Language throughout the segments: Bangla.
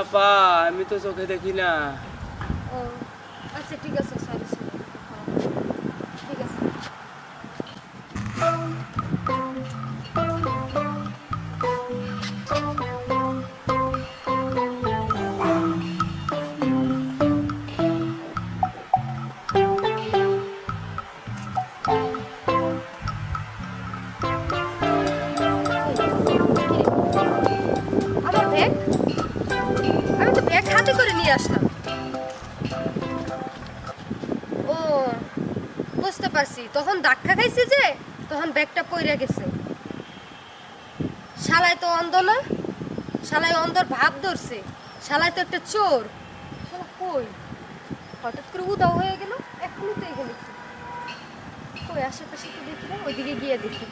চলতে পারেন না না পা আমি তো চোখে দেখি না। ও আচ্ছা ঠিক আছে সরি ঠিক আছে। তখন ধাক্কা খাইছে যে, তখন ব্যাগটা পইরা গেছে। শালায় তো অন্ধ না শালায় অন্ধর ভাব ধরছে শালায় তো একটা চোর। কই? হঠাৎ করে উদাও হয়ে গেল এখনই তো এখানে কই, আশেপাশে তো দেখি ওইদিকে গিয়ে দেখি।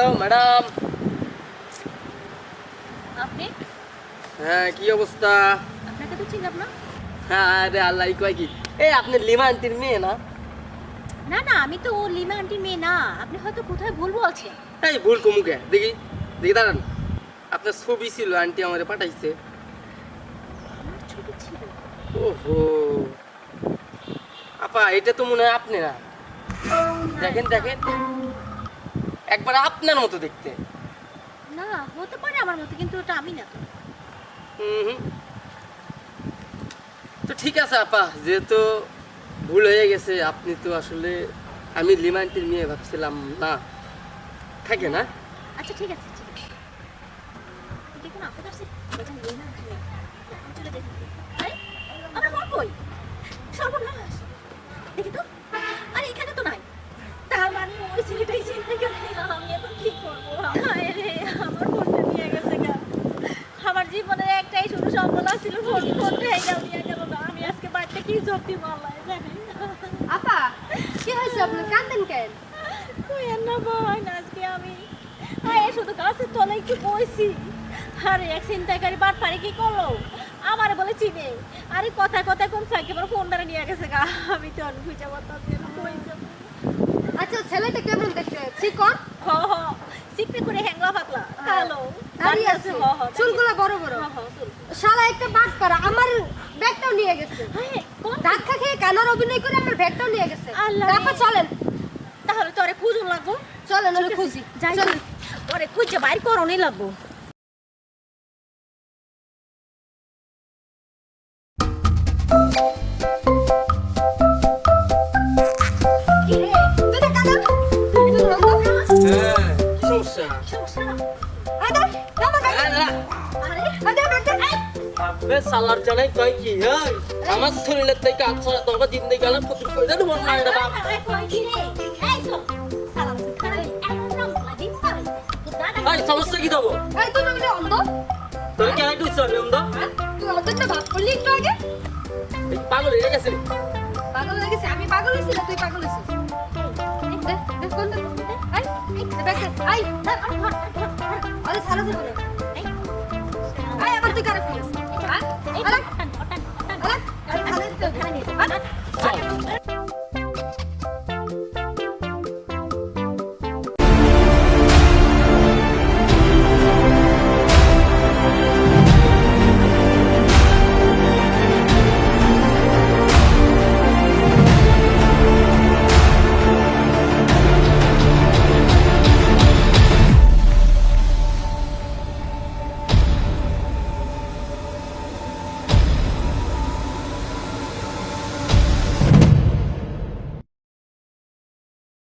Hello madam. আপনি? হ্যাঁ কি অবস্থা? আপনাকে তো চিনলাম না। হ্যাঁ আরে আল্লাহ কয় কি? এই আপনি লিমা আন্টির মেয়ে না? না না আমি তো ও লিমা আন্টির মেয়ে না। আপনি হয়তো কোথায় ভুল বলছেন এই ভুল কমুকে দেখি দেখি দাঁড়ান। আপনার ছবি ছিল আন্টি আমারে পাঠাইছে। ছবি ছিল। ওহো। আপা এটা তো মনে হয় আপনি না। দেখেন দেখেন। একবার আপনার মতো দেখতে। না হতে পারে আমার মতো কিন্তু ওটা আমি না তো। হুম। তো ঠিক আছে আপা যেহেতু ভুল হয়ে গেছে আপনি তো আসলে আমি লিমান্টির মেয়ে ভাবছিলাম না? থাকে না? আচ্ছা ঠিক আছে ঠিক আছে। দেখুন আপনার কাছে আমার কই? সর্বনাশ। দেখি তো আরে এখানে তো নাই তার মানে ওই ছেলেটাই চিনতে গেলে আমি এখন কি করব হায় রে আমার ফোনটা নিয়ে গেছে গা আমার জীবনের সম্বল ছিল ফোন ফোন হয়ে গেল নিয়ে গেল না আমি আজকে বাড়িতে কি জব্দি মারলাই জানি আপা কি হয়েছে আপনার কান্দেন কেন কই না না আজকে আমি আয় শুধু গাছের তলায় একটু বইছি আরে এক চিন্তাকারী বাট পারে কি করল আমারে বলে চিনে আরে কথা কথা কোন ফাঁকে আমার ফোনটা নিয়ে গেছে গা আমি তো না কই আচ্ছা ছেলেটা কেমন দেখতে? চিকন হ হ। সিকতে করে হ্যাংলা পাতলা কালো। দাঁড়িয়ে আছে। হ হ। চুলগুলো বড় বড়। হ হ চুল। শালা একটা বাট করা আমার ব্যাগটাও নিয়ে গেছে। হ্যাঁ কোন ধাক্কা খেয়ে কানার অভিনয় করে আমার ব্যাগটাও নিয়ে গেছে। আপা চলেন। তাহলে তো আরে খুঁজুন লাগবো? চলেন ওরে খুঁজি। যাই। চলেন। ওরে খুঁজে বাইর করণই লাগবো। না? হ্যাঁ সমস্যা। সমস্যা না। আয় দে, দে আমার ব্যাগ। আরে, না। আবে সালার জানাই কয় কি এই আমার শরীরের থেকে আচ্ছা দিন দিয়ে গেলাম কত কইরা দেবো না এটা বাপ এই সমস্যা কি দেবো এই, তুই না বলে অন্ধ? তোর কে আইটু দা হ্যাঁ? তুই অন্ধের না ভাব করলি একটু আগে? পাগল হয়ে গেছে পাগল হয়ে গেছি, আমি পাগল হয়েছি না তুই পাগল ধর, ধর, ধর, ধর। আরে সারা। আয়, আবার তুই কারে ফেলিস?